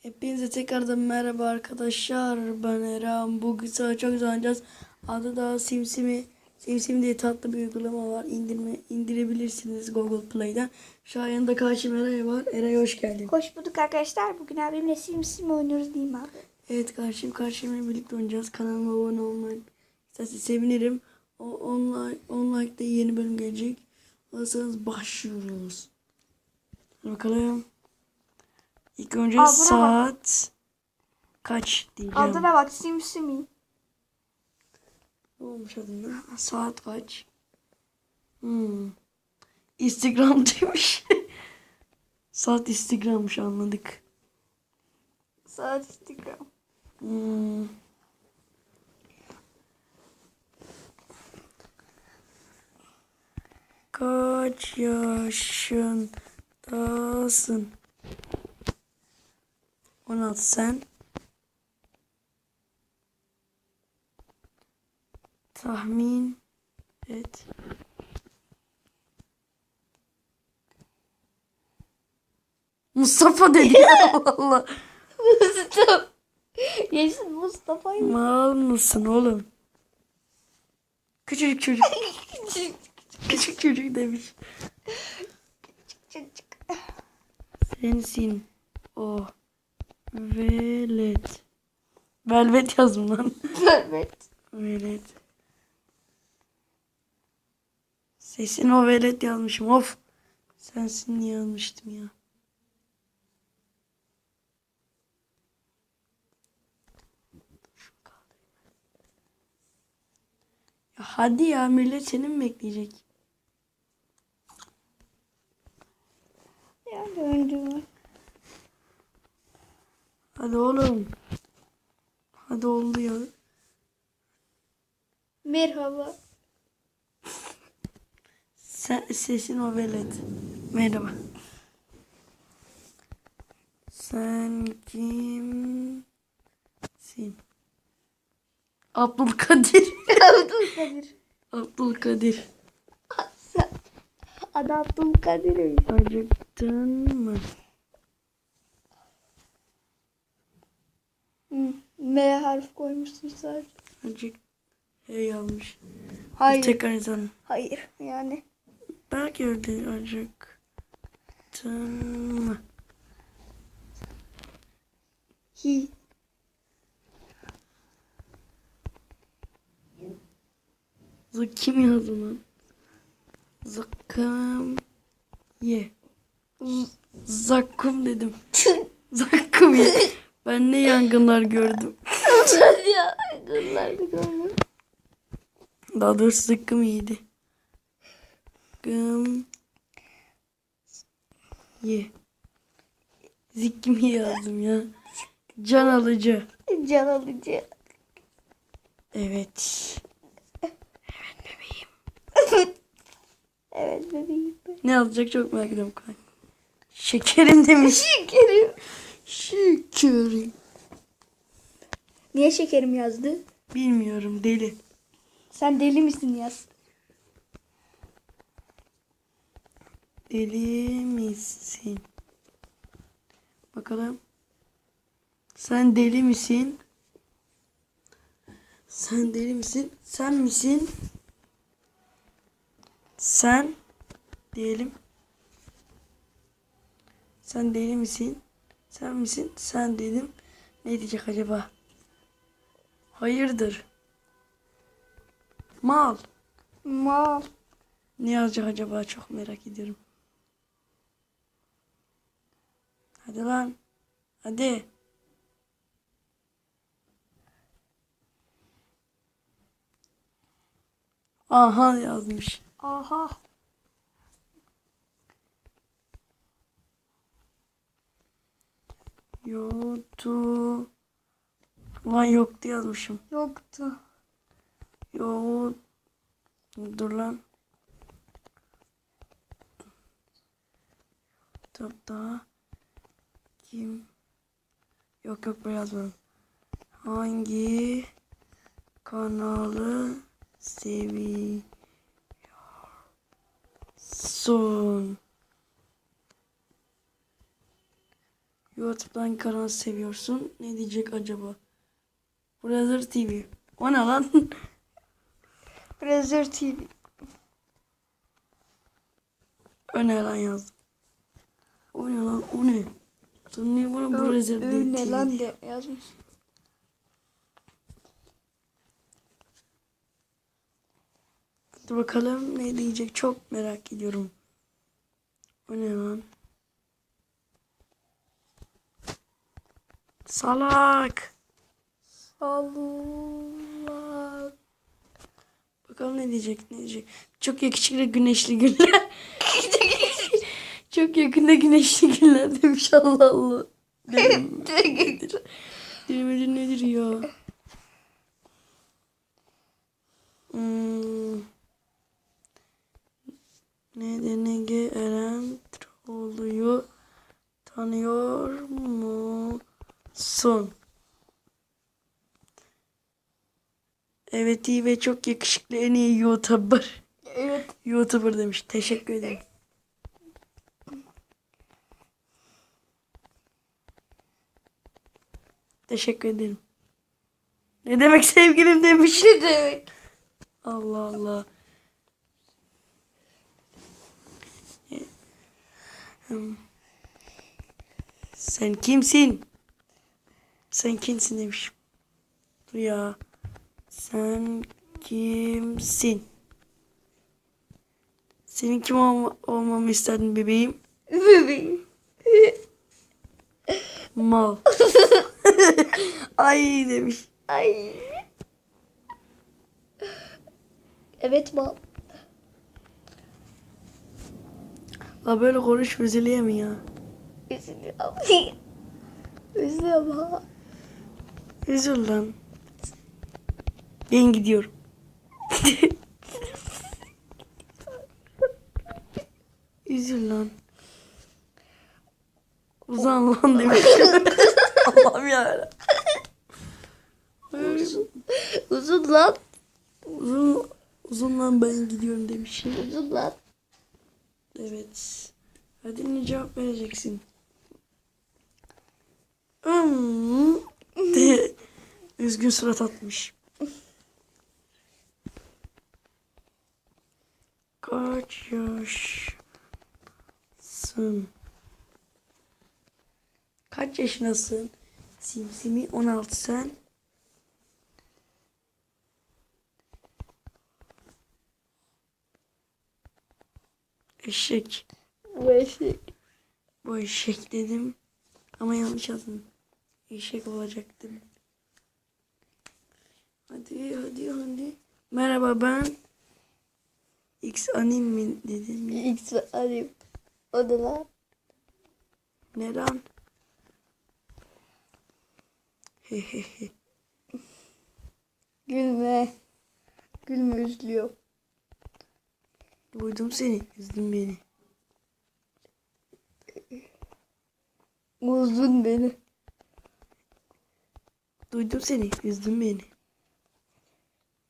Hepinize tekrardan merhaba arkadaşlar. Ben Eren. Bugün sana çok güzel oynayacağız. Adı da Simsimi. Simsim diye tatlı bir uygulama var. İndirme, indirebilirsiniz Google Play'den. Şu an yanında karşım Eray var. Eray hoş geldin. Hoş bulduk arkadaşlar. Bugün abimle sim sim oynuyoruz değil mi abi? Evet karşım karşımla birlikte oynayacağız. Kanalıma abone olmayı isterseniz sevinirim. O online, online'da yeni bölüm gelecek. Hazırsanız başlıyoruz. Bakalım. İlk önce Aa, buna bak. saat kaç diyeceğim. Adına bak sim simi. Ne olmuş adına? Saat kaç? Hmm. Instagram demiş. Saat Instagram'mış anladık. Saat Instagram. Hmm. Kaç yaşındasın? 16 sen. Tahmin et. Mustafa dedi. Allah Allah. Mustafa. Yaşın Mustafa'yı. Mal mısın oğlum? Küçücük çocuk. Küçük çocuk demiş. Çık çık. Sensin o velet. Velvet yazdım lan. Evet. Velet. Sesin o velet yazmışım. Of. Sensin diye yazmıştım ya. Ya hadi ya millet seni mi bekleyecek? Ya döndüm. Hadi oğlum. Hadi oldu ya. Merhaba. Sen, sesin o velet. Merhaba. Sen kimsin? Abdülkadir. Abdülkadir. Abdülkadir. Adı Abdülkadir. Acıktın mı? Harf koymuşsun sadece. Acık. Hey yazmış. Hayır. Tekrar yazalım. Hayır. Yani. Belki öyle acıktın mı? Hi. Zı kim yazdı lan? Zakkum ye. Z- Zakkum dedim. Zakkum ye. Ben ne yangınlar gördüm. Ya. Kızlar bir görmüyor. Daha doğrusu zıkkım iyiydi. Gım ye. Zikkim ye yazdım ya. Can alıcı. Can alıcı. Evet. Evet bebeğim. Ne yazacak çok merak ediyorum. Şekerim demiş. Şekerim. Şekerim. Niye şekerim yazdı? Bilmiyorum deli. Sen deli misin yaz? Deli misin? Bakalım. Sen deli misin? Sen deli misin? Sen misin? Sen diyelim. Sen deli misin? Sen misin? Sen dedim. Ne diyecek acaba? Hayırdır? Mal. Mal. Ne yazacak acaba çok merak ediyorum. Hadi lan. Hadi. Aha yazmış. Aha. Yoktu. Lan yoktu yazmışım. Yoktu. Yok. Dur lan. Kitapta kim? Yok yok böyle yazmadım. Hangi kanalı seviyorsun? YouTube'dan hangi kanalı seviyorsun? Ne diyecek acaba? Brother TV. O ne lan? Brother TV. o ne lan yazdım. O ne lan? O ne? Sen niye bana Brother Ö, ne TV? lan de yazmış. Hadi bakalım ne diyecek çok merak ediyorum. O ne lan? Salak. Allah. Bakalım ne diyecek ne diyecek. Çok yakışıklı güneşli günler. çok yakında güneşli günler demiş Allah Allah. Nedir? Demedir nedir ya? Hmm. NDNG Eren Trollü'yü tanıyor musun? Evet iyi ve çok yakışıklı en iyi YouTuber. Evet. YouTuber demiş. Teşekkür ederim. Teşekkür ederim. Ne demek sevgilim demiş. Ne demek? Allah Allah. Sen kimsin? Sen kimsin demiş. Dur ya. Sen kimsin? Senin kim olma, olmamı isterdin bebeğim? Bebeğim. Mal. Ay demiş. Ay. Evet mal. La böyle konuş üzülüyor mu ya? Üzülüyorum. Üzülüyorum ha. Üzül lan. Ben gidiyorum. Üzül lan. Uzan lan demiş. Allah'ım ya. Uzun lan. Uzun, uzun lan ben gidiyorum demişim. Uzun lan. Evet. Hadi ne cevap vereceksin? Hmm. Üzgün surat atmış. Kaç yaşsın? Kaç yaşındasın? Simsimi 16 sen. Eşek. Bu eşek. Bu eşek dedim. Ama yanlış yazdım. Eşek olacaktım. Hadi hadi hadi. Merhaba ben. X anim mi dedim. X alayım. O lan. Ne lan? Hehehe. Gülme. Gülme üzülüyor. Duydum seni. Üzdün beni. Uzun beni. Duydum seni. Üzdün beni.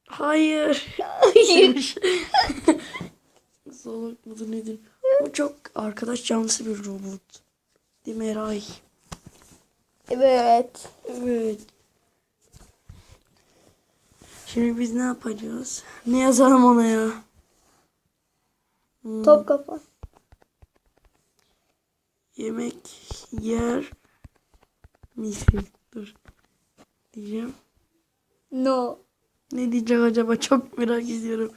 Hayır. Hayır. Salak mıdır nedir? Bu çok arkadaş canlısı bir robot. Değil mi Eray? evet. Evet. Şimdi biz ne yapacağız? Ne yazalım ona ya? Hmm, Top kafa. Yemek yer misin? Dur. Diyeceğim. No. Ne diyecek acaba? Çok merak ediyorum.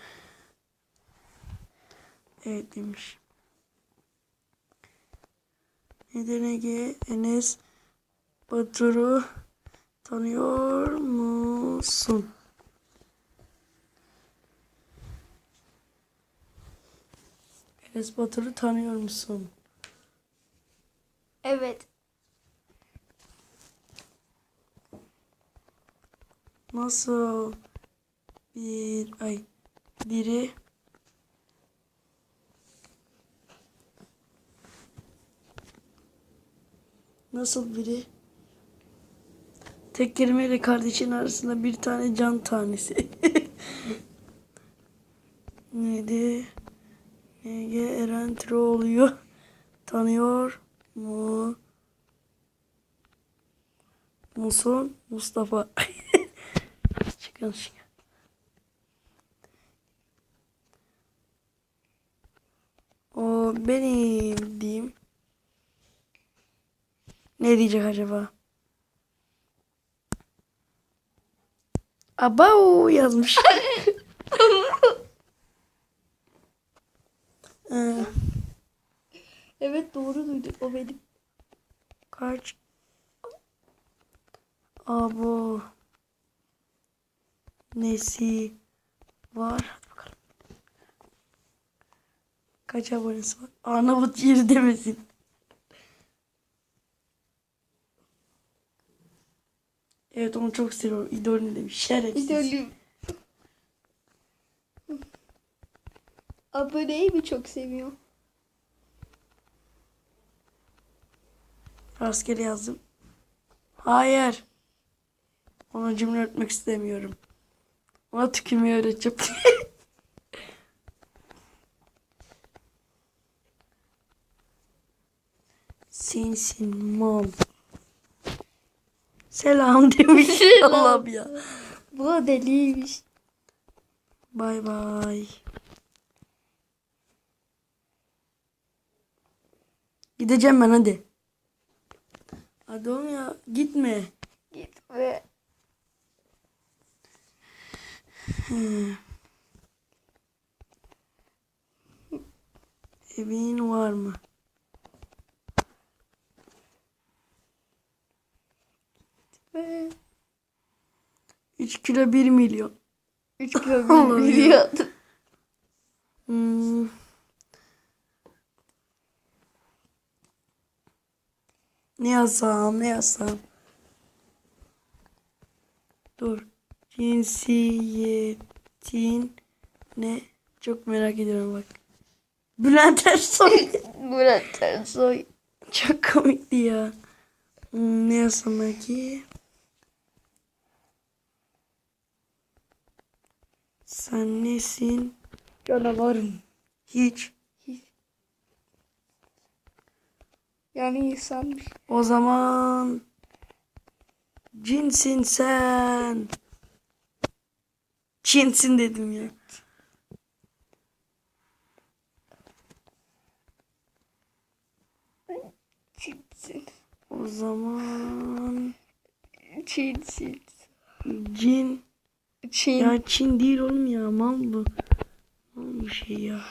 Evet demiş. Neden Ege Enes Batur'u tanıyor musun? Enes Batur'u tanıyor musun? Evet. Nasıl bir ay biri nasıl biri tek kelimeyle kardeşin arasında bir tane can tanesi neydi Ege Eren Troğlu'yu tanıyor mu Muson Mustafa. Çıkın çıkın. O benim diyeyim. Ne diyecek acaba? Abau yazmış. Ee, Evet doğru duyduk o benim. kaç? Abo. Nesi var? Bakalım. Kaç abonesi var? Arnavut yeri demesin. Evet onu çok seviyorum. İdolüm demiş. Şerefsiz. İdolüm. Aboneyi mi çok seviyor? Rastgele yazdım. Hayır. Ona cümle öğretmek istemiyorum. Ona tükürmeyi öğreteceğim. Sensin mom. Selam demiş. Allah'ım ya. Bu deliymiş. Bay bay. Gideceğim ben hadi. Hadi oğlum ya gitme. Gitme. Evin var mı? Ve 3 kilo 1 milyon. 3 kilo Allah'ım ya. biliyor. Hmm. Ne yazsam ne yazsam. Dur. Cinsiyetin ne? Çok merak ediyorum bak. Bülent Ersoy. Murat Ersoy. Çok komikti ya. Hmm, ne yazsam belki? Sen nesin? Canavarım. Hiç. Yani insanmış. O zaman cinsin sen. Çinsin dedim ya. Çinsin. O zaman Çinsin. cin. Çin. Ya Çin değil oğlum ya. Mal bu. Mal bu şey ya.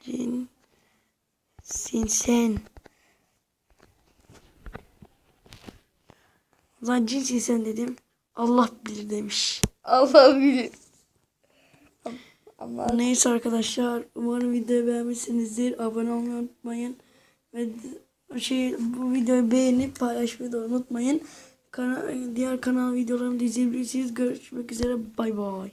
Cin. Sin sen. O zaman cinsin sen dedim. Allah bilir demiş. Allah bilir. Ama Neyse arkadaşlar umarım videoyu beğenmişsinizdir. Abone olmayı unutmayın. Ve şey bu videoyu beğenip paylaşmayı da unutmayın. Kana- diğer kanal videolarımı da izleyebilirsiniz. Görüşmek üzere. Bay bay.